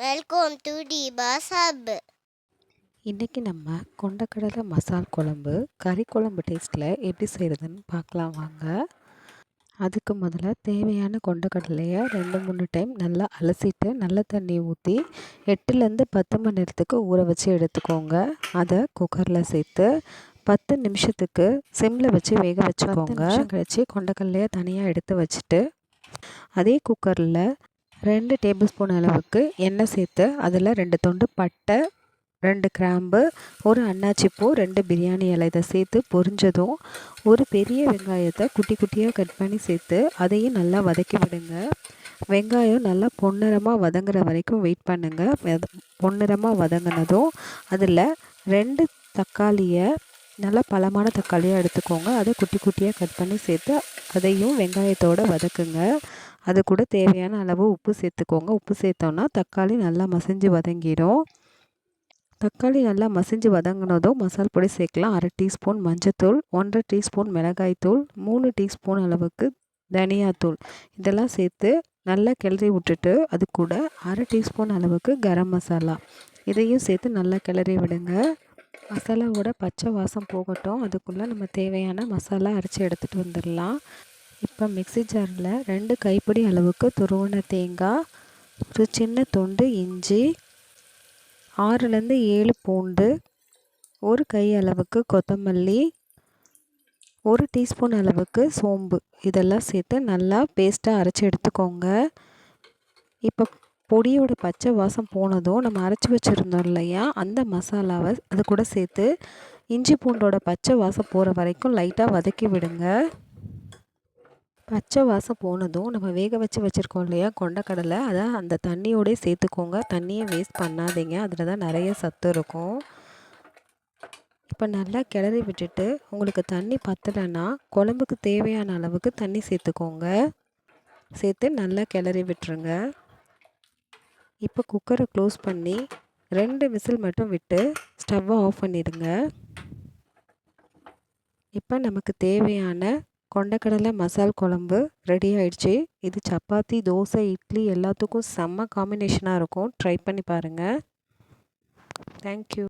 Welcome to டிபாஸ் hub இன்றைக்கி நம்ம கொண்டக்கடலை மசால் குழம்பு கறி குழம்பு டேஸ்ட்டில் எப்படி செய்கிறதுன்னு பார்க்கலாம் வாங்க. அதுக்கு முதல்ல தேவையான கொண்டக்கடலையை ரெண்டு மூணு டைம் நல்லா அலசிட்டு நல்ல தண்ணி ஊற்றி எட்டுலேருந்து பத்து மணி நேரத்துக்கு ஊற வச்சு எடுத்துக்கோங்க. அதை குக்கரில் சேர்த்து பத்து நிமிஷத்துக்கு சிம்மில் வச்சு வேக வச்சுக்கோங்க. கழிச்சு கொண்டக்கடலையை தனியாக எடுத்து வச்சுட்டு அதே குக்கரில் ரெண்டு டேபிள் ஸ்பூன் அளவுக்கு எண்ணெய் சேர்த்து அதில் ரெண்டு துண்டு பட்டை ரெண்டு கிராம்பு ஒரு அன்னாச்சி பூ ரெண்டு பிரியாணி இலை இதை சேர்த்து பொரிஞ்சதும் ஒரு பெரிய வெங்காயத்தை குட்டி குட்டியாக கட் பண்ணி சேர்த்து அதையும் நல்லா வதக்கி விடுங்க. வெங்காயம் நல்லா பொன்னிறமாக வதங்குற வரைக்கும் வெயிட் பண்ணுங்கள் பொன்னிறமாக வதங்கினதும் அதில் ரெண்டு தக்காளியை நல்லா பழமான தக்காளியாக எடுத்துக்கோங்க. அதை குட்டி குட்டியாக கட் பண்ணி சேர்த்து அதையும் வெங்காயத்தோடு வதக்குங்க. அது கூட தேவையான அளவு உப்பு சேர்த்துக்கோங்க. உப்பு சேர்த்தோன்னா தக்காளி நல்லா மசிஞ்சு வதங்கிடும் தக்காளி நல்லா மசிஞ்சு வதங்கினதும் மசால் பொடி சேர்க்கலாம். அரை டீஸ்பூன் மஞ்சத்தூள் ஒன்றரை டீஸ்பூன் மிளகாய்த்தூள் மூணு டீஸ்பூன் அளவுக்கு தனியாத்தூள். இதெல்லாம் சேர்த்து நல்லா கிளறி விட்டுட்டு அது கூட அரை டீஸ்பூன் அளவுக்கு கரம் மசாலா. இதையும் சேர்த்து நல்லா கிளறி விடுங்க. மசாலாவோட பச்சை வாசம் போகட்டும். அதுக்குள்ளே நம்ம தேவையான மசாலா அரைச்சி எடுத்துகிட்டு வந்துடலாம். இப்போ மிக்சி ஜாரில் ரெண்டு கைப்பிடி அளவுக்கு துருவன தேங்காய் ஒரு சின்ன துண்டு இஞ்சி ஆறுலேருந்து ஏழு பூண்டு ஒரு கை அளவுக்கு கொத்தமல்லி ஒரு டீஸ்பூன் அளவுக்கு சோம்பு. இதெல்லாம் சேர்த்து நல்லா பேஸ்ட்டாக அரைச்சி எடுத்துக்கோங்க. இப்போ பொடியோட பச்சை வாசம் போனதும் நம்ம அரைச்சி வச்சுருந்தோம் இல்லையா அந்த மசாலாவை அது கூட சேர்த்து இஞ்சி பூண்டோட பச்சை வாசம் போகிற வரைக்கும் லைட்டாக வதக்கி விடுங்க. பச்சை வாசம் போனதும் நம்ம வேக வச்சு வச்சுருக்கோம் இல்லையா கொண்டக்கடலை அதை அந்த தண்ணியோடய சேர்த்துக்கோங்க. தண்ணியை வேஸ்ட் பண்ணாதீங்க. அதில் தான் நிறைய சத்து இருக்கும். இப்போ நல்லா கிளறி விட்டுட்டு உங்களுக்கு தண்ணி பத்தலைன்னா குழம்புக்கு தேவையான அளவுக்கு தண்ணி சேர்த்துக்கோங்க. சேர்த்து நல்லா கிளறி விட்டுருங்க. இப்போ குக்கரை க்ளோஸ் பண்ணி ரெண்டு விசில் மட்டும் விட்டு ஸ்டவ்வை ஆஃப் பண்ணிடுங்க. இப்போ நமக்கு தேவையான கொண்டக்கடலை மசால் குழம்பு ரெடி ஆயிடுச்சு. இது சப்பாத்தி தோசை இட்லி எல்லாத்துக்கும் செம்ம காம்பினேஷனாக இருக்கும். ட்ரை பண்ணி பாருங்கள் தேங்க்யூ